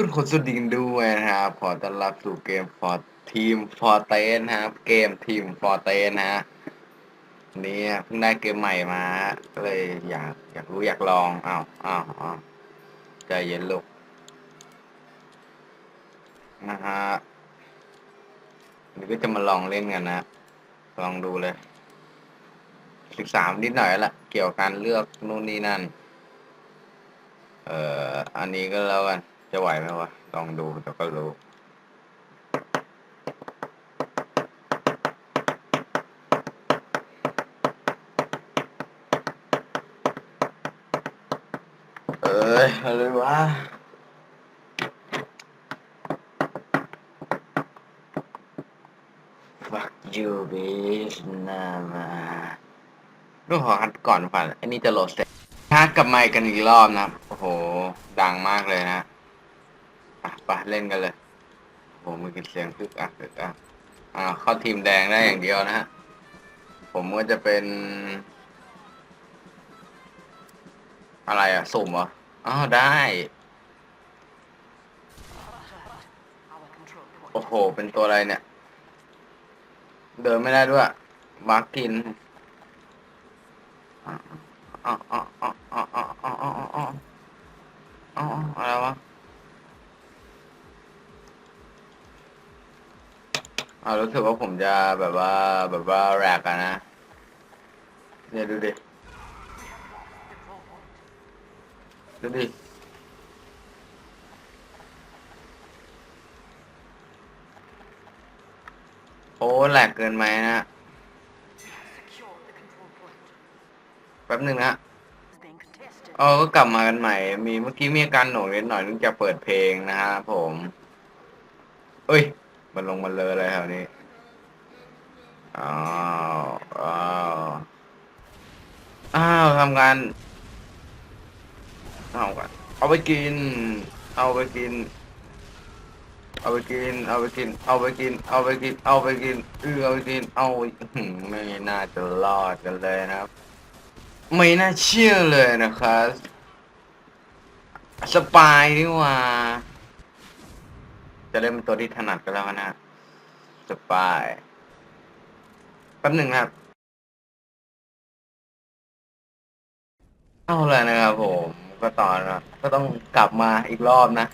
คุณคนสุดดิงด้วยนะครับขอต้อนรับสู่เกมฟอร์ทีมฟอร์เตนนะครับ เกมทีมฟอร์เตนนฮะนนี้เพิ่งได้เกมใหม่มาก็เลยอยากอยากรู้อยากลองอ้าวอ้าวอ้าวใจเย็นลูกนะฮะนนี้ก็จะมาลองเล่นกันนะ ลองดูเลยศึกษานิดหน่อยละเกี่ยวกับการเลือกนู่นนี่นั่น เอ่อ อันนี้ก็แล้วกัน จะไหวไหมวะ ลองดูเดี๋ยวก็รู้เอ้ยอะไรวะ fuck you bitch นามาลูกขอคัดก่อนฝันอันนี้จะโหลดเสร็จชากลับมาอีกกันอีกรอบนะ โอ้โห ดังมากเลยนะ อะไปเล่นกันเลยโอ้โหมือกินเสียงคึกอะคึกอะอ่าเข้าทีมแดงได้อย่างเดียวนะฮะ ผมก็จะเป็น อะไรอะ สุ่มเหรออ๋อได้ โอ้โห เป็นตัวอะไรเนี่ย เดินไม่ได้ด้วยมาร์กินอ๋ออ๋ออ๋ออ๋ออ๋ออ๋ออะไรวะ อารู้สึกว่าผมจะแบบว่าแบบว่าแรกอะนะเนี่ยดูดิดูดิโอ้แหลกเกินไหมนะแป๊บหนึ่งนะเออก็กลับมากันใหม่ มีเมื่อกี้มีอาการหน่วงนิดหน่อยเนื่องจากเปิดเพลงนะฮะผมเอ้ยมันล งมาเลยอะไรแถวนี้อ้าวอ้าวอ้าวทำงานเอากันเอาไปกิน เอาไปกิน เอาไปกิน เอาไปกิน เอาไปกิน เอาไปกิน เอาไปกินเออเอาไปกิน เอาไม่น่าจะรอดกันเลยนะครับ ไม่น่าเชื่อเลยนะครับ สปายนี่หว่า จะเล่นเป็นตัวที่ถนัดก็แล้วนะ สปายแป๊บหนึ่งนะครับ เอาเลยนะครับผม ก็ตอนะก็ต้องกลับมาอีกรอบนะ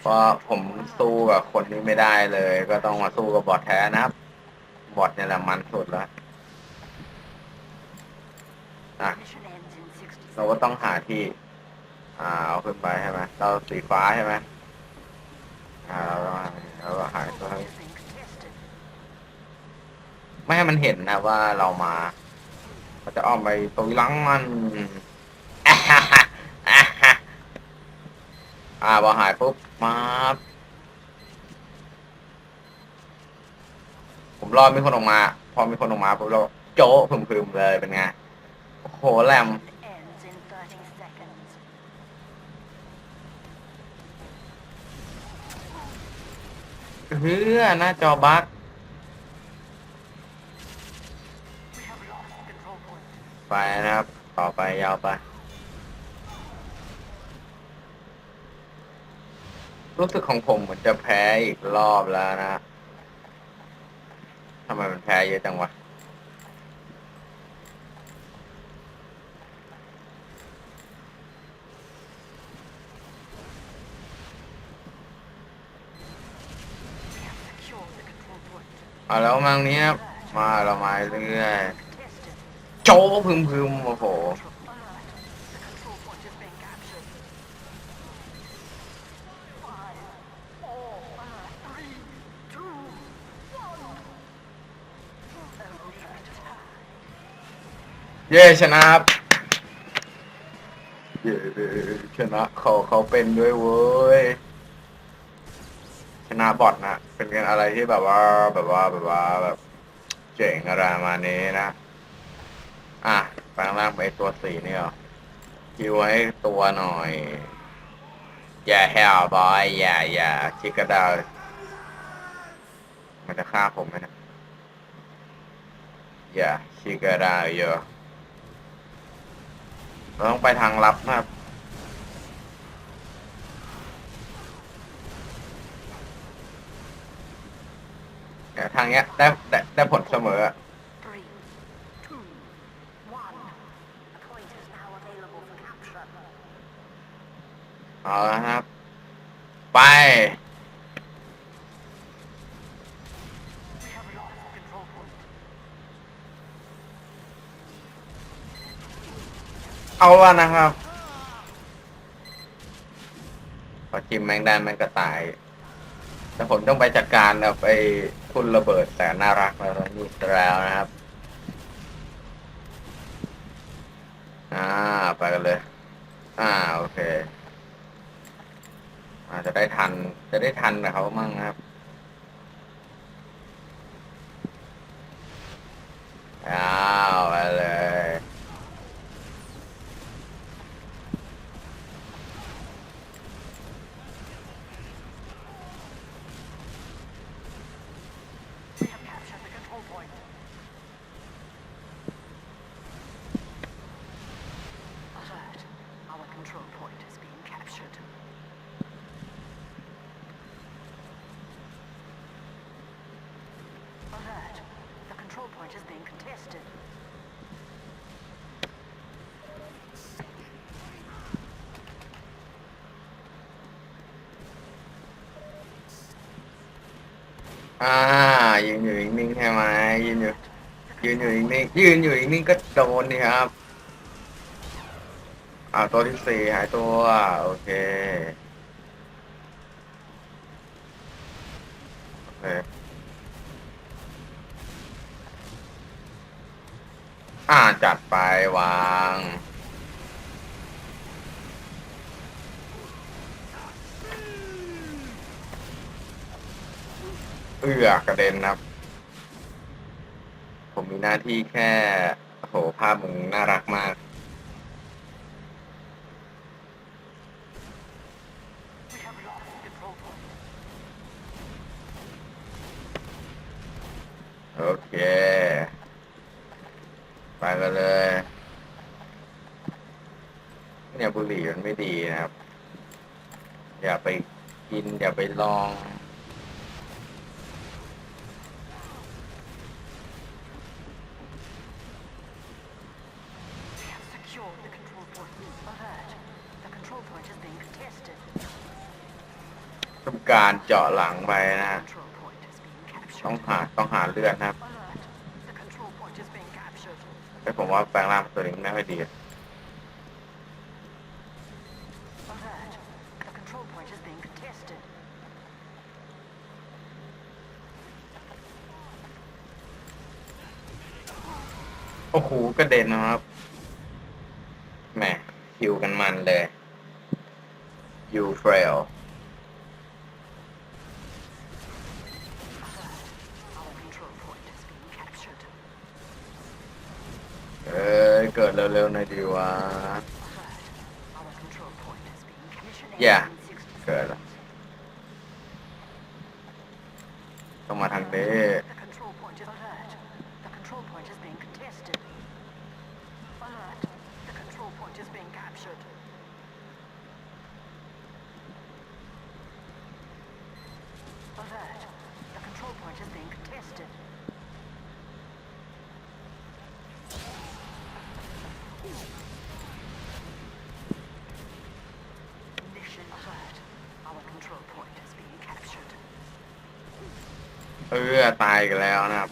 เพราะผมสู้กับคนนี้ไม่ได้เลย ก็ต้องมาสู้กับบอทแท้นะครับ บอทเนี่ยแหละมันสุดแล้วอะเราก็ต้องหาที่ อ่าเอาขึ้นไปใช่ไหมเราสีฟ้าใช่ไหมอ่าเราก็หาเราก็หาตัว ไม่ให้มันเห็นนะว่าเรามาเราจะอ้อมไปตุยลังมันอ่าฮะอ่าฮะอ่าพอหายปุ๊บมาผมรอมีคนออกมา พอมีคนออกมาปุ๊บเราโจ๊ะพึมๆเลยเป็นไงโอ้โหแหลมเฮือหน้าจอบั๊ก ไปนะครับ ต่อไปยาวไปรู้สึกของผมเหมือนจะแพ้อีกรอบแล้วนะทำไมมันแพ้เยอะจังวะ เอาแล้วมาตรงนี้มาเรามาเรื่อยๆ โจพึมพึมโอ้โหเย้ชนะครับเย้ชนะเขาเขาเป็นด้วยเว้ยชนะบอทนะเป็นกันอะไรที่แบบว่าแบบว่าแบบว่าแบบเจ๋งอะไรประมาณนี้นะ แปลงร่างไปตัวสีเนี่ยคิวให้ตัวหน่อย อย่าแฮลบอย อย่าอย่าชิกกระดาวมันจะฆ่าผมไหมนะอย่าชิกกระดาวเยอะเราต้องไปทางลับนะครับทางเนี้ยได้ได้ได้ผลเสมอ เอาละครับ ไป เอาละนะครับพอจิ้มแมงด้แมงก็ตาย แต่ผมต้องไปจัดการกับไอ้คุณระเบิดแสนน่ารักแล้วนี่แล้วนะครับ อ่า ไปกันเลย อ่า โอเค อาจจะได้ทัน จะได้ ทันกับเขามั่งครับ อ้าวไปเลย We have captured the control point. Alert. Our control point is being captured. Alert. The control point is being contested. อ่ายืนอยู่นิ่งๆใช่ไหมยืนอยู่ยืนอยู่นิ่งๆยืนอยู่นิ่งๆก็โดนนี่ครับ อ่า ตัวที่สี่หายตัว โอเค โอเค อ่า จัดไปวาง เอือกระเด็นครับ ผมมีหน้าที่แค่โอ้โหภาพมึงน่ารักมากโอเค ไปกันเลย เนี่ยบุหรี่มันไม่ดีนะครับ อย่าไปกิน อย่าไปลอง We have secured the control point. Alert. The control point is being contested. ทำการเจาะหลังไปนะต้องหาต้องหาเลือดนะครับแต่ผมว่าแปลงร่างตัวนี้ไม่ค่อยดีโอ้โหกระเด็นนะครับแหมคิวกันมันเลยยูเฟรล Alert. Our control point is being captured. เอ้ย เกิดเร็วๆหน่อยดีวะอย่าเกิดละต้องมาทางนี้ The control point is alert. The control point is being contested. Alert. The control point is being captured. Alert. The control point is being contested. 'Mission alert. Our control point is being captured. เออตายกันแล้วนะครับ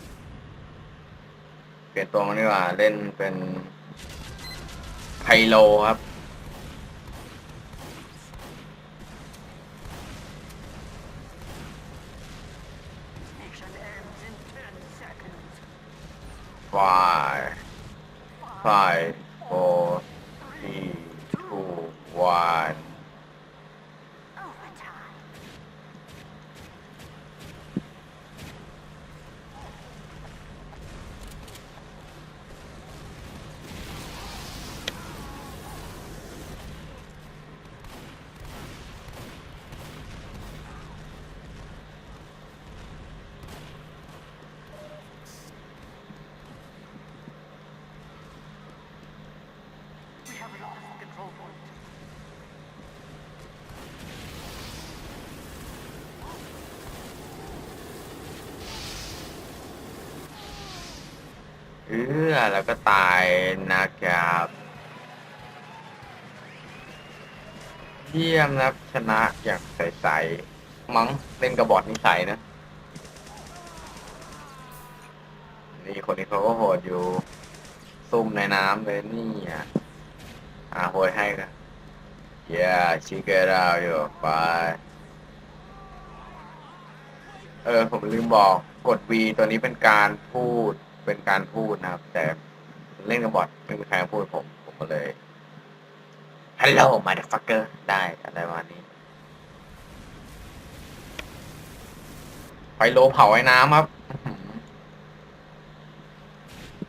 เปลี่ยนตัวมาดีกว่าเล่นเป็นไคโลครับ Mission ends in 10 seconds. five เออแล้วก็ตายนะครับเยี่ยมนะชนะอย่างใสๆมั้งเล่นกระบอกนิสัยนะ นี่คนนี้เขาก็โหดอยู่ ซุ่มในน้ำเลยนี่อะอ่าโหดให้นะเย้ชิเกอร์ดาอยู่ไปเออ ผมลืมบอกกด V ตัวนี้เป็นการพูด เป็นการพูดนะครับ แต่เล่นกับบอทไม่มีใครพูดผม ผมก็เลย Hello motherfucker ได้อะไรประมาณนี้ไฟโลเผาไอ้น้ำครับ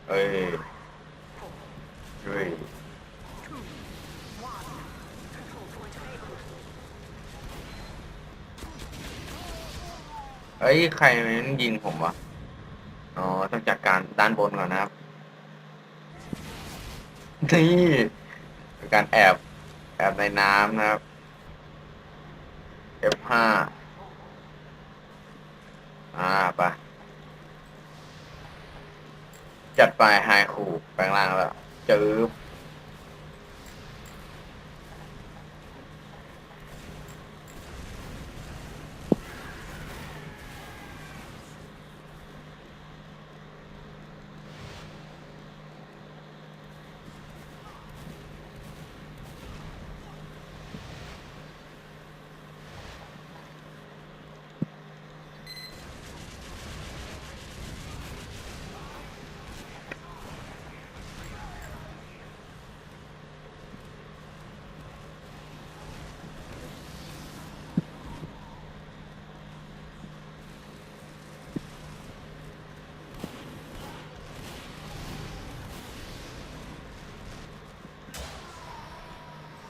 เอ้ยเฮ้ยเอ้ย ใครมันยิงผมวะ อ๋อต้องจัดการด้านบนก่อนนะครับ นี่การแอบ แอบในน้ำนะครับ F5 อ่าไปจัดไปไฮคูแปลงร่างแล้วจืบ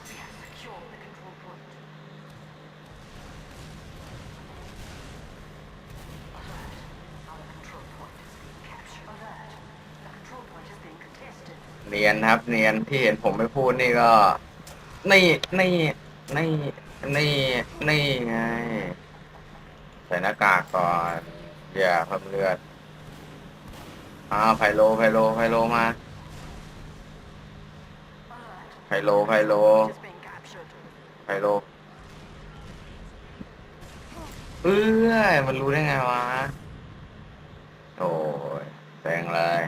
We have secured the control point. Alert. Our control point is being captured. Alert. The control point is being contested. เนียนครับ เนียนที่เห็นผมไม่พูดนี่ก็นี่นี่นี่นี่นี่ไงใส่หน้ากากก่อนอย่าเพิ่มเลือดอ้าวไพโลไพโลไพโลมาไพโลไพโลไพโลเอ้ยมันรู้ได้ไงวะโอ้ยแซงเลย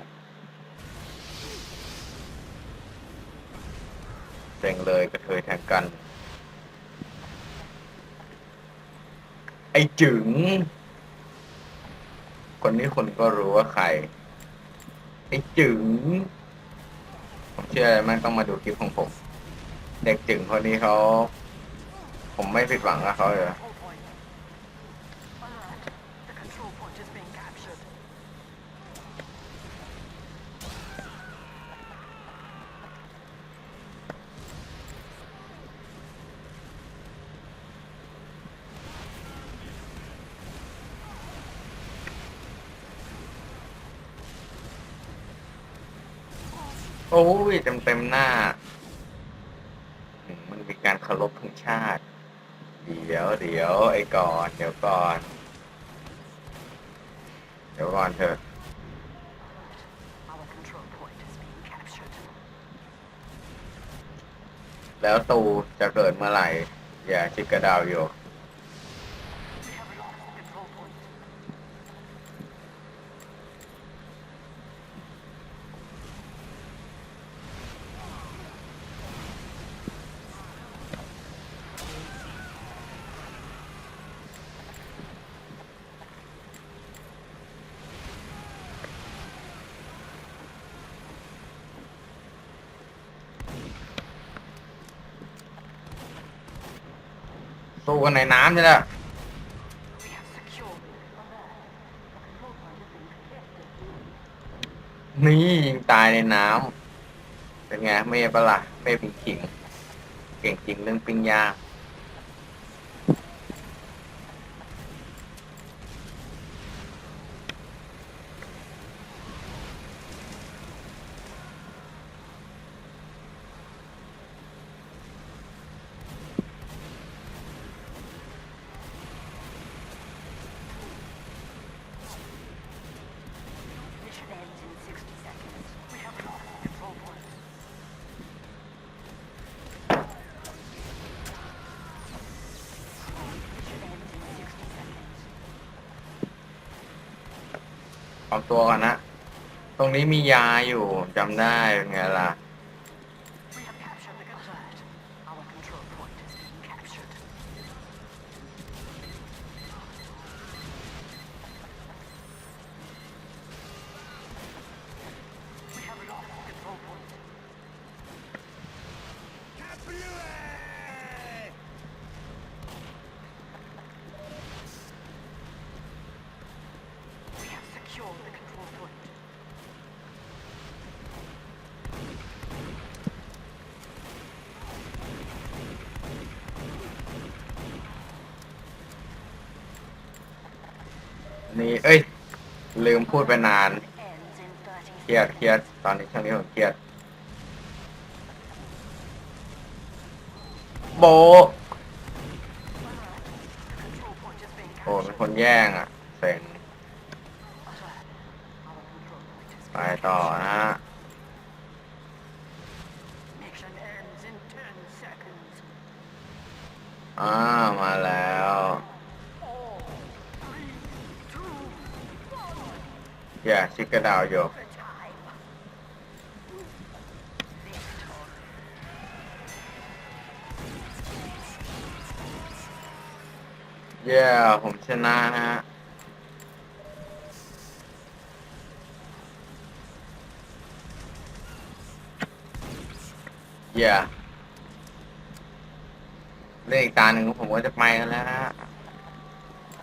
แซงเลยกระเทยแทงกัน ไอ้จึง คนนี้คนก็รู้ว่าใคร ไอ้จึง ผมเชื่อมันต้องมาดูคลิปของผม เด็กจึงคนนี้เขา ผมไม่ผิดหวังกับเขาเลย Control point. Alert. The control point is being captured. โอ้ยเต็มเต็มหน้า มันมีการเคารพธงชาติ เดี๋ยวเดี๋ยวไอ้ก่อน เดี๋ยวก่อน เดี๋ยวก่อนเถอะแล้วตูจะเกิดเมื่อไหร่ อย่าชิกกระดาวอยู่ ตู้กันในน้ำใช่ไหมนี่ยิงตายในน้ำเป็นไงไมย์ปะละ่ไมย์ปิงขิง เก่งจริงเรื่องปิ้งย่า เอาตัวก่อนนะ ตรงนี้มียาอยู่จำได้เป็นไงล่ะ นี้เอ้ย ลืมพูดไปนานเครียดเครียดตอนนี้ช่วงนี้ผมเครียด โบ โอเป็นคนแย่งอะเซ็งไปต่อนะะอ่า มาแล้ว อย่าชิกกระดาวอยู่ The time. Victory. เย้ผมชนะนะฮะเย้เรื่องอีกตาหนึ่งผมก็จะไปกันแล้วนะฮะ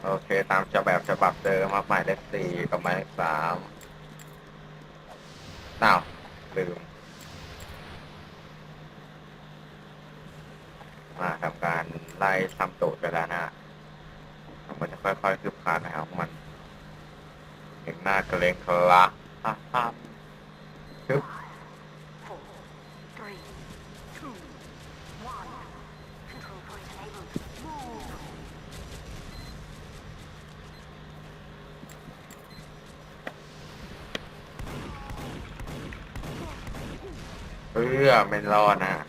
โอเค ตามจะแบฉบับเดิมครับหมายเลขสี่กับหมายเลขสามอ้าวลืม มาทำการไล่ทำตูดกันแล้วนะฮะมันจะค่อยๆคืบคลานนะครับมันเห็นหน้ากรงคละอะอะคึบ เพื่อไม่รอดนะ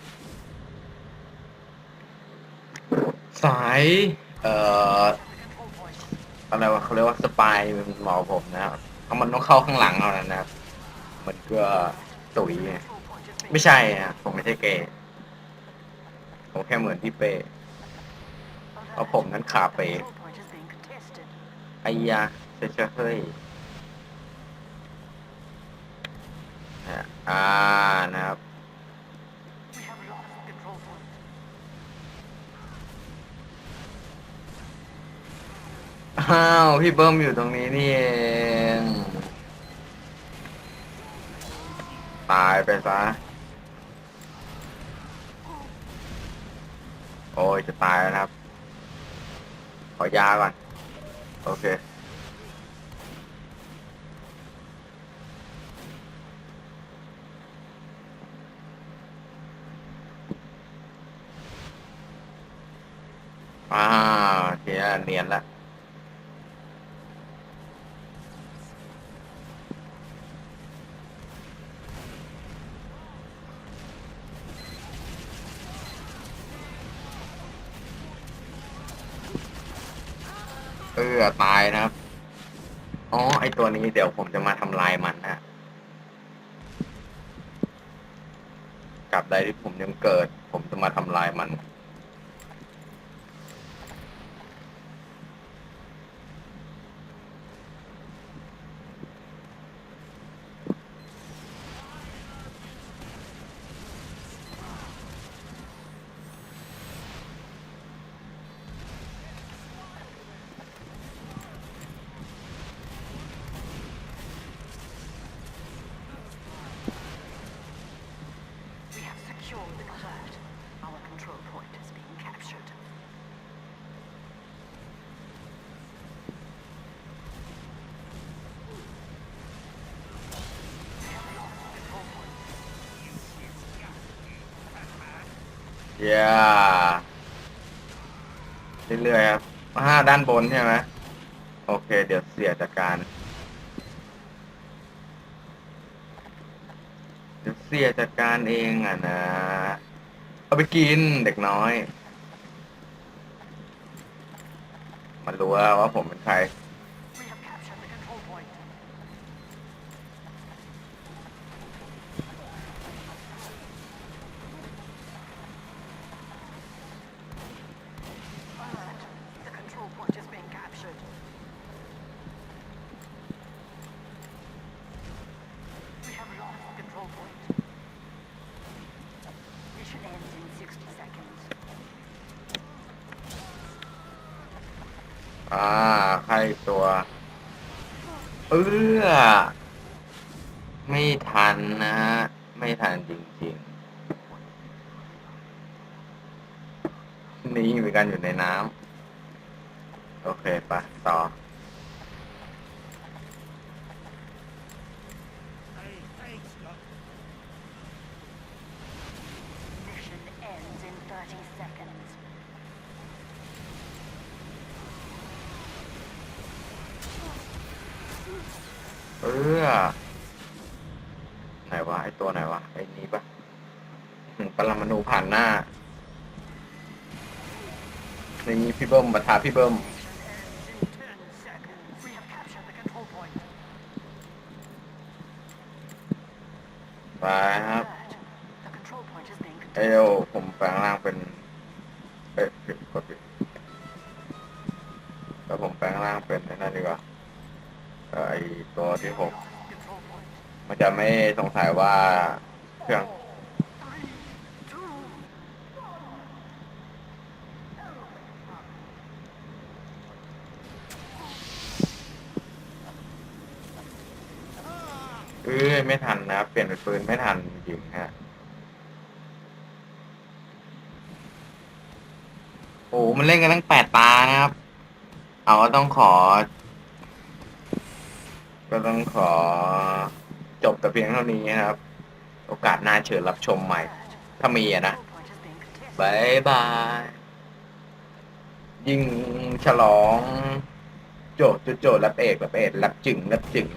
สาย เอ่ออะไรวะเขาเรียกว่าสปายมันหมอผมนะครับเอามันต้องเข้าข้างหลังเท่านั้นนะครับมันก็ตุ๋ยไง Control point is being ไม่ใช่อะผมไม่ใช่เกย์ผมแค่เหมือนพี่เป้เพราะผมนั้นขาเป๋ไอ้ยาเฉยๆเฮ้ยอ่านะครับ อ้าวพี่เบิ้มอยู่ตรงนี้นี่เองตายไปซะ โอ้ยจะตายแล้วนะครับ ขอยาก่อน โอเค อ่าทีนี้เนียนแล้ว เออตายนะครับ อ๋อ ไอตัวนี้เดี๋ยวผมจะมาทำลายมันนะกลับใดที่ผมยังเกิด ผมจะมาทำลายมัน เย้เรื่อยๆครับห้าด้านบนใช่ไหมโอเค เดี๋ยวเสียจากการ เดี๋ยวเสียจากการเองอะนะ เอาไปกินเด็กน้อย มันรู้แล้วว่าผมเป็นใคร ตัวเออไม่ทันนะฮะ ไม่ทันจริงๆนี่มีการอยู่ในน้ำโอเคปะต่อ เออไหนวะไอตัวไหนวะไอนี้ปะปรมาณูผ่านหน้าในนี้พี่เบิ้มปะทาพี่เบิ้ม สงสัยว่าเครื่องเอ้ยไม่ทันนะครับเปลี่ยนเป็นปืนไม่ทันจริงฮะโอ้มันเล่นกันตั้งแปดตานะครับเอาก็ต้องขอ ก็ต้องขอ จบแต่เพียงเท่านี้นะครับ โอกาสหน้าเชิญรับชมใหม่ ถ้ามีอะนะบายบาย ยิงฉลอง โจทย์โจทย์รับเอกรับเอกรับจึงรับจึง